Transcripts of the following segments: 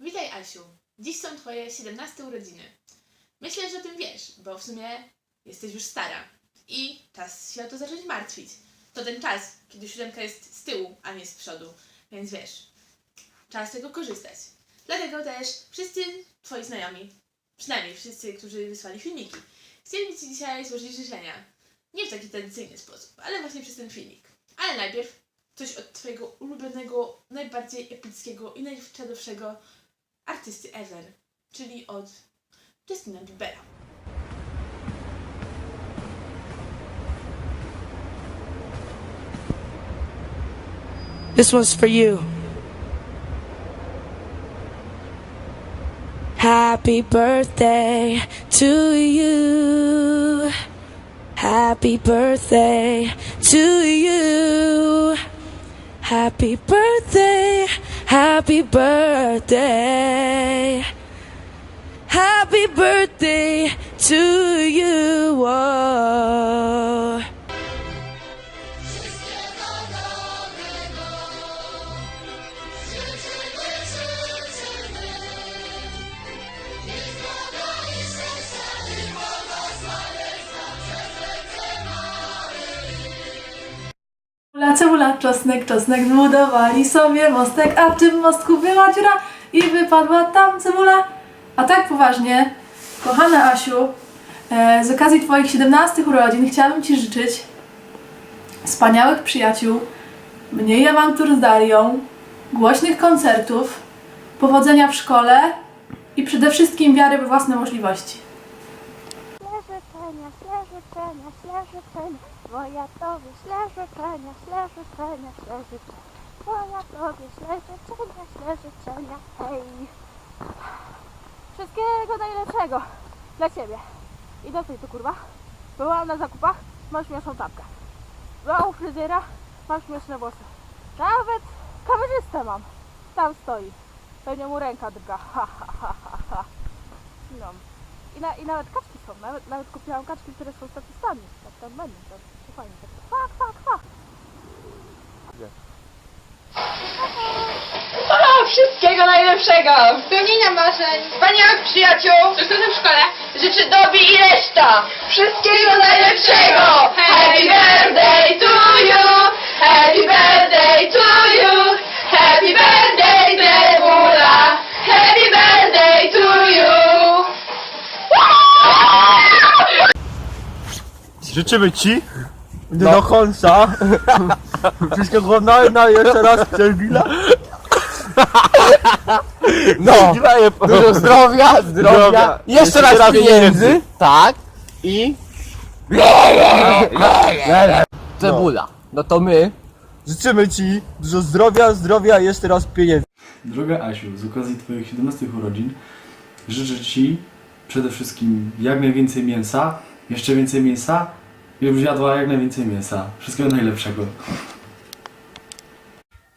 Witaj Asiu. Dziś są twoje 17 urodziny. Myślę, że o tym wiesz, bo w sumie jesteś już stara. I czas się o to zacząć martwić. To ten czas, kiedy siódemka jest z tyłu, a nie z przodu. Więc wiesz, czas z tego korzystać. Dlatego też wszyscy twoi znajomi, przynajmniej wszyscy, którzy wysłali filmiki, chcieli ci dzisiaj złożyć życzenia. Nie w taki tradycyjny sposób, ale właśnie przez ten filmik. Ale najpierw coś od twojego ulubionego, najbardziej epickiego i najczadowszego artysty ever, czyli od Justina Biebera. This one's for you. Happy birthday to you. Happy birthday to you. Happy birthday, happy birthday. Happy birthday to you. Oh. Cebula, czosnek, czosnek, zbudowali sobie mostek, a w tym mostku była dziura i wypadła tam cebula. A tak poważnie, kochana Asiu, e, z okazji Twoich 17 urodzin chciałabym Ci życzyć wspaniałych przyjaciół, mniej awantur z Darią, głośnych koncertów, powodzenia w szkole i przede wszystkim wiary we własne możliwości. Życzenia, życzenia, śle życzenia, bo ja tobie śle życzenia, śle życzenia, śle życzenia, bo ja tobie śle życzenia, śle życzenia, hej. Wszystkiego najlepszego dla ciebie. I do tej tu kurwa. Byłam na zakupach, mam śmieszną czapkę. Byłam u fryzjera, mam śmieszne włosy. Nawet kamerzystę mam. Tam stoi. Pewnie mu ręka drga. Ha, ha, ha, ha, ha. No. I, na, I nawet kaczki są, nawet, nawet kupiłam kaczki, które są statystami. Tak tam będą, tak fajnie. Tak, fak, fak, fak. O, wszystkiego najlepszego! Spełnienia marzeń, wspaniałych przyjaciół, sukcesu w szkole, życzy Dobi i reszta! Wszystkiego najlepszego! Happy birthday to you! Happy birthday to you! Happy birthday, Życzymy ci do końca. Wszystkiego na, na jeszcze raz Celbila No, dużo zdrowia, zdrowia, jeszcze raz pieniędzy, tak, i... Cebula. No to my, Życzymy ci dużo zdrowia, zdrowia i jeszcze raz pieniędzy. Droga Asiu, z okazji Twoich 17 urodzin życzę Ci przede wszystkim jak najwięcej mięsa, jeszcze więcej mięsa żebyś jadła jak najwięcej mięsa. Wszystkiego najlepszego.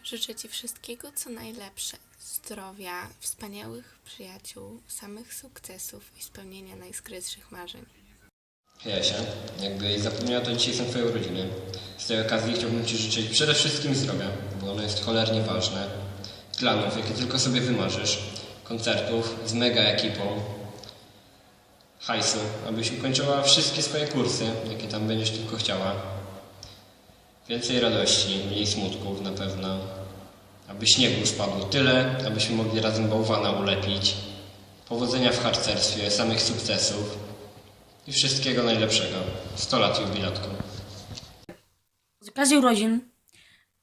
Życzę Ci wszystkiego, co najlepsze. Zdrowia, wspaniałych przyjaciół, samych sukcesów i spełnienia najskrytszych marzeń. Jasia, jakbyś zapomniała, to dzisiaj są Twoje urodziny. Z tej okazji chciałbym Ci życzyć przede wszystkim zdrowia, bo ono jest cholernie ważne. Planów, jakie tylko sobie wymarzysz. Koncertów z mega ekipą. Hajsu, abyś ukończyła wszystkie swoje kursy, jakie tam będziesz tylko chciała. Więcej radości, mniej smutków na pewno. Aby śniegu spadło tyle, abyśmy mogli razem bałwana ulepić. Powodzenia w harcerstwie, samych sukcesów. I wszystkiego najlepszego. 100 lat jubilatku. Z okazji urodzin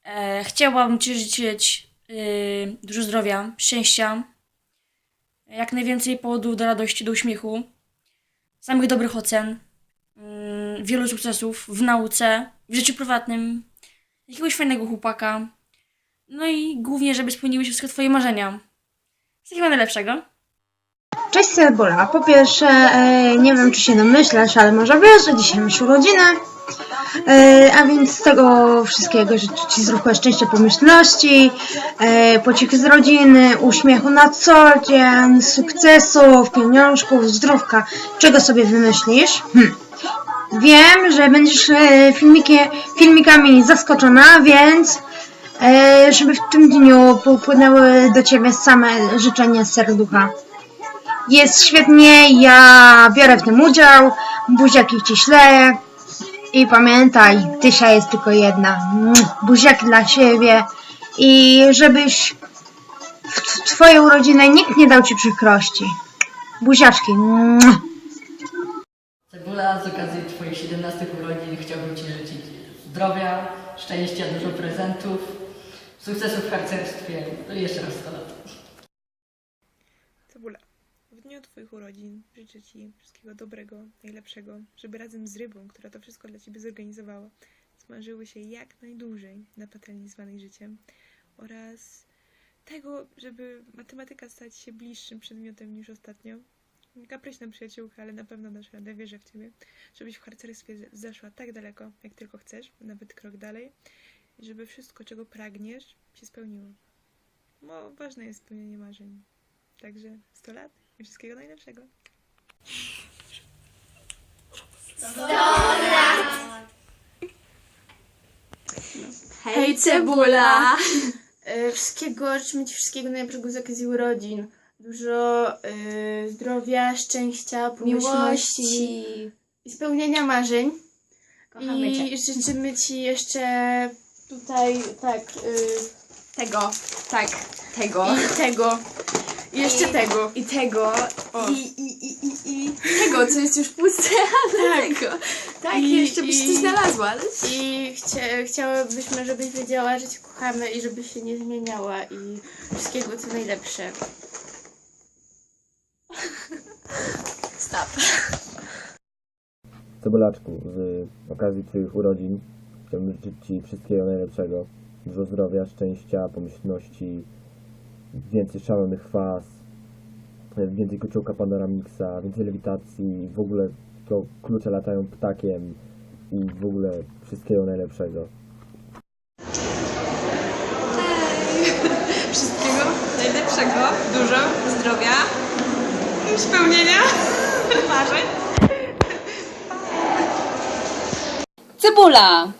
e, chciałabym Ci życzyć e, dużo zdrowia, szczęścia, jak najwięcej powodów do radości, do uśmiechu, samych dobrych ocen, mm, wielu sukcesów w nauce, w życiu prywatnym, jakiegoś fajnego chłopaka, no i głównie, żeby spełniły się wszystkie Twoje marzenia. Wszystkiego najlepszego. Cześć Cebula. Po pierwsze, e, nie wiem czy się domyślasz, ale może wiesz, że dzisiaj masz urodziny. E, a więc z tego wszystkiego życzę Ci zdrówka, szczęścia, pomyślności, e, z rodziny, uśmiechu na co dzień, sukcesów, pieniążków, zdrówka, czego sobie wymyślisz. Hm. Wiem, że będziesz e, filmiki, filmikami zaskoczona, więc e, żeby w tym dniu popłynęły do ciebie same życzenia serducha. Jest świetnie, ja biorę w tym udział, buziaki ci śleję i pamiętaj, tysia jest tylko jedna. Buziaki dla siebie i żebyś w t- twoje urodziny nikt nie dał ci przykrości. Buziaczki. Cebula, z okazji Twoich 17 urodzin chciałbym Ci życzyć zdrowia, szczęścia, dużo prezentów, sukcesów w harcerstwie, no jeszcze raz 100 lat. Cebula, dniu Twoich urodzin życzę Ci wszystkiego dobrego, najlepszego, żeby razem z rybą, która to wszystko dla Ciebie zorganizowała, smażyły się jak najdłużej na patelni zwanej życiem oraz tego, żeby matematyka stać się bliższym przedmiotem niż ostatnio. Kapryśna przyjaciółka, ale na pewno dasz radę, wierzę w Ciebie, żebyś w harcerstwie z- zaszła tak daleko, jak tylko chcesz, nawet krok dalej, żeby wszystko, czego pragniesz, się spełniło. Bo ważne jest spełnienie marzeń. Także 100 lat i wszystkiego najlepszego. Hej Cebula! E, Wszystkiego, życzę Ci wszystkiego najlepszego z okazji urodzin. Dużo e, zdrowia, szczęścia, pomyślności Miłości. i spełnienia marzeń. Kochamy I cię. życzymy Ci jeszcze tutaj, tak, e, Tego, tak, tego. i tego, i jeszcze I- tego. I tego. O. I, i, i, i, i tego, co jest już puste, ale tego. Tak, I- jeszcze byś i- coś znalazła. I chcia, chciałybyśmy, żebyś wiedziała, że Cię kochamy i żebyś się nie zmieniała i wszystkiego co najlepsze. Stop. Cebulaczku, z okazji Twoich urodzin chciałbym życzyć Ci wszystkiego najlepszego. Dużo zdrowia, szczęścia, pomyślności, więcej szalonych faz, więcej kociołka panoramixa, więcej lewitacji, w ogóle to klucze latają ptakiem i w ogóle wszystkiego najlepszego. Wszystkiego najlepszego, dużo zdrowia, spełnienia marzeń. Cebula!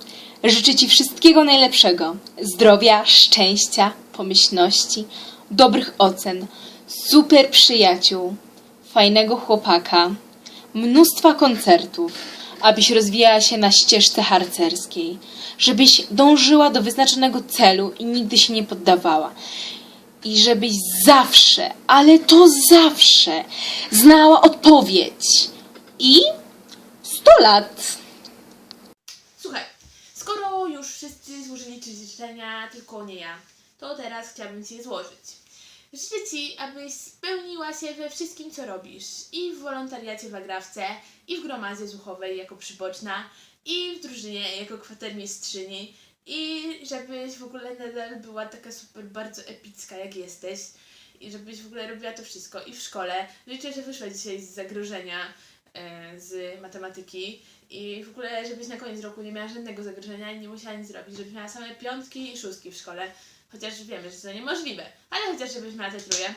Życzę Ci wszystkiego najlepszego. Zdrowia, szczęścia, pomyślności, dobrych ocen, super przyjaciół, fajnego chłopaka, mnóstwa koncertów, abyś rozwijała się na ścieżce harcerskiej, żebyś dążyła do wyznaczonego celu i nigdy się nie poddawała. I żebyś zawsze, ale to zawsze, znała odpowiedź. I 100 lat. Słuchaj, skoro już wszyscy złożyli życzenia, tylko nie ja, to teraz chciałabym Ci je złożyć. Życzę Ci, abyś spełniła się we wszystkim, co robisz. I w wolontariacie w Agrawce, i w gromadzie zuchowej jako przyboczna, i w drużynie jako kwatermistrzyni, i żebyś w ogóle nadal była taka super bardzo epicka, jak jesteś. I żebyś w ogóle robiła to wszystko. I w szkole. Życzę, że wyszła dzisiaj z zagrożenia e, z matematyki i w ogóle, żebyś na koniec roku nie miała żadnego zagrożenia i nie musiała nic zrobić, żebyś miała same piątki i szóstki w szkole. Chociaż wiemy, że to niemożliwe, ale chociaż żebyś miała te truje.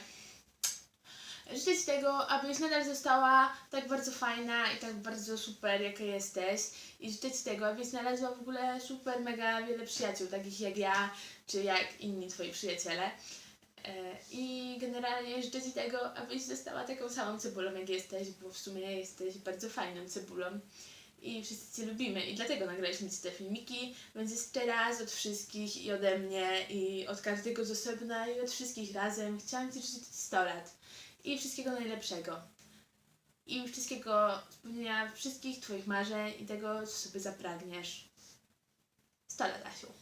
Życzę Ci tego, abyś nadal została tak bardzo fajna i tak bardzo super, jaka jesteś. I życzę Ci tego, abyś znalazła w ogóle super, mega wiele przyjaciół, takich jak ja, czy jak inni Twoi przyjaciele. E, I generalnie życzę Ci tego, abyś została taką samą cebulą, jak jesteś, bo w sumie jesteś bardzo fajną cebulą i wszyscy Cię lubimy i dlatego nagraliśmy Ci te filmiki, więc jeszcze raz od wszystkich i ode mnie i od każdego z osobna i od wszystkich razem chciałam Ci życzyć 100 lat i wszystkiego najlepszego i wszystkiego, spełnienia wszystkich Twoich marzeń i tego, co sobie zapragniesz. 100 lat, Asiu.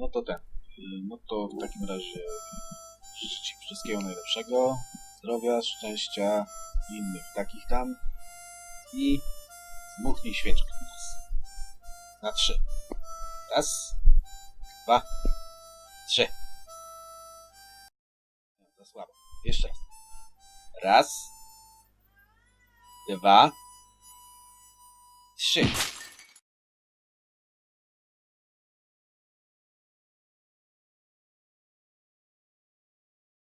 No to ten. No to w takim razie życzę Ci wszystkiego najlepszego, zdrowia, szczęścia i innych takich tam. I zmuchnij świeczkę nas. Na trzy. Raz, dwa, trzy. Za słabo. Jeszcze raz. Raz, dwa, trzy.